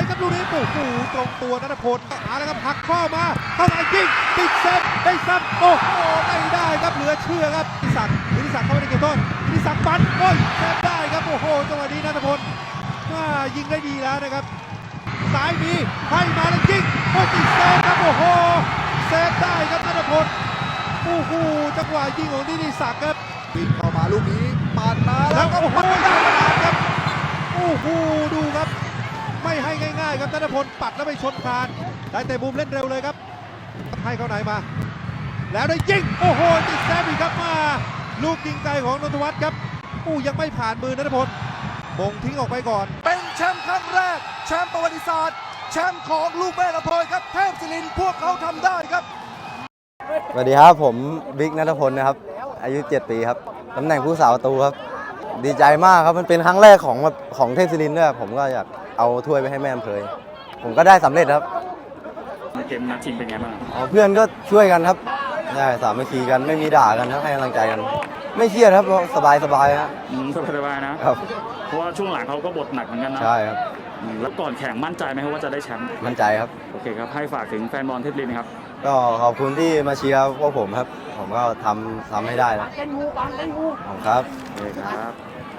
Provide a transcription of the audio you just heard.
ยครับลูกนี้โอ้โหตรงตัวนัทพลเอาละครับหักข้อมาเข้าในยิงติดเซฟได้ซ้ำโอ้โหไม่ได้ครับเหลือเชื่อครับอิศักดิ์อิศักดิ์เข้าไปในเขตโทษอิศักดิ์ปันโอ้ยเซฟได้ครับโอ้โหจังหวะนี้นัทพลอ่ายิงได้ดีแล้วนะครับซ้ายมีให้มาแล้วยิงโอ้ติดเซฟครับโอ้โหเซฟได้ครับนัทพลโอ้โหจังหวะยิงของนิติศักดิ์ครับวิ่งเข้ามาลูกนี้ปาดมาแล้วก็โอ้โหได้ขนาครับโอ้โหดูครับ ไม่ให้ง่ายๆครับธนพลปัดแล้วไปชนคานได้แต่มุมเล่นเร็วเลยครับให้เขาไหนมา แล้วได้ยิงโอ้โหติดแซมอีกครับมา ลูกยิงไกลของนนทวัฒน์ครับอู้ยังไม่ผ่านมือนัทพลมงทิ้งออกไปก่อน เป็นแชมป์ครั้งแรกแชมป์ประวัติศาสตร์แชมป์ของลูกแม่ละพลครับเทพศิรินทร์พวกเขาทำได้ครับสวัสดีครับผมบิ๊กนัทพลนะครับ อายุ 7 ปีครับตำแหน่งผู้สาวประตูครับ ดีใจมากครับมันเป็นครั้งแรกของของเทพศิรินทร์ด้วยผมก็อยาก เอาถ้วยไปให้แม่อำเภอผมก็ได้สำเร็จครับเกมนัดชิงเป็นไงบ้างอ๋อเพื่อนก็ช่วยกันครับได้สามัคคีกันไม่มีด่ากันครับให้กำลังใจกัน ไม่เครียดครับเพราะสบายสบายๆฮะอืมสบายๆนะ ครับ เพราะว่าช่วงหลังเขาก็บทหนักเหมือนกันนะใช่ครับ อืมแล้วก่อนแข่งมั่นใจไหมครับว่าจะได้แชมป์ มั่นใจครับ โอเคครับ ให้ฝากถึงแฟนบอลเทพลินครับ ก็ขอบคุณที่มาเชียร์พวกผมครับ ผมก็ทำทำให้ได้แล้วขอบคุณครับ โอเคครับ